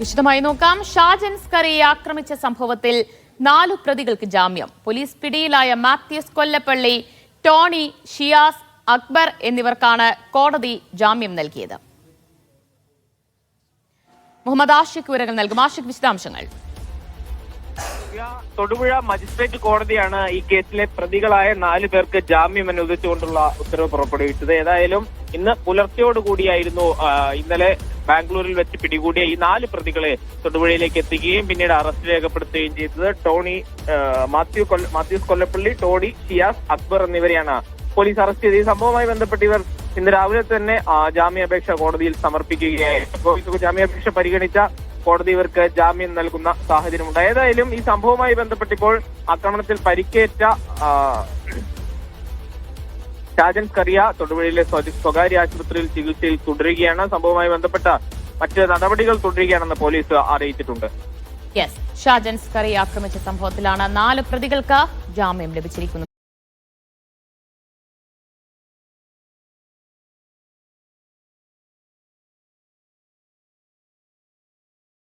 വിശദമായി നോക്കാം. ഷാജൻ സ്കറിയെ ആക്രമിച്ച സംഭവത്തിൽ നാലു പ്രതികൾക്ക് ജാമ്യം. പോലീസ് പിടിയിലായ മാത്യൂസ് കൊല്ലപ്പള്ളി ടോണി ഷിയാസ് അക്ബർ എന്നിവർക്കാണ് കോടതി ജാമ്യം നൽകിയത്. മുഹമ്മദ് ആഷിഖ് വിവരങ്ങൾ നൽകും. ആഷിഖ് വിശദാംശങ്ങൾ. തൊടുപുഴ മജിസ്ട്രേറ്റ് കോടതിയാണ് ഈ കേസിലെ പ്രതികളായ നാലു പേർക്ക് ജാമ്യം അനുവദിച്ചുകൊണ്ടുള്ള ഉത്തരവ് പുറപ്പെടുവിച്ചത്. ഏതായാലും ഇന്ന് പുലർച്ചയോടുകൂടിയായിരുന്നു ഇന്നലെ ബാംഗ്ലൂരിൽ വെച്ച് പിടികൂടിയ ഈ നാല് പ്രതികളെ തൊടുപുഴയിലേക്ക് എത്തിക്കുകയും പിന്നീട് അറസ്റ്റ് രേഖപ്പെടുത്തുകയും ചെയ്തത് ടോണി മാത്യു മാത്യൂസ് കൊല്ലപ്പള്ളി ടോണി ഷിയാസ് അക്ബർ എന്നിവരെയാണ്. പോലീസ് അറസ്റ്റ് ചെയ്ത് ഈ സംഭവവുമായി ബന്ധപ്പെട്ട് ഇവർ ഇന്ന് രാവിലെ തന്നെ ജാമ്യാപേക്ഷ കോടതിയിൽ സമർപ്പിക്കുകയായിരുന്നു ജാമ്യാപേക്ഷ പരിഗണിച്ച കോടതി ഇവർക്ക് ജാമ്യം നൽകുന്ന സാഹചര്യമുണ്ട്. ഏതായാലും ഈ സംഭവവുമായി ബന്ധപ്പെട്ടിപ്പോൾ ആക്രമണത്തിൽ പരിക്കേറ്റ ഷാജൻ കറിയ തൊടുപുഴയിലെ സ്വ- സ്വകാര്യ ആശുപത്രിയിൽ ചികിത്സയിൽ തുടരുകയാണ്. സംഭവവുമായി ബന്ധപ്പെട്ട മറ്റ് നടപടികൾ തുടരുകയാണെന്ന് പോലീസ് അറിയിച്ചിട്ടുണ്ട്. ഷാജൻ കറി ആക്രമിച്ച സംഭവത്തിലാണ് നാല് പ്രതികൾക്ക് ജാമ്യം ലഭിച്ചിരിക്കുന്നത്.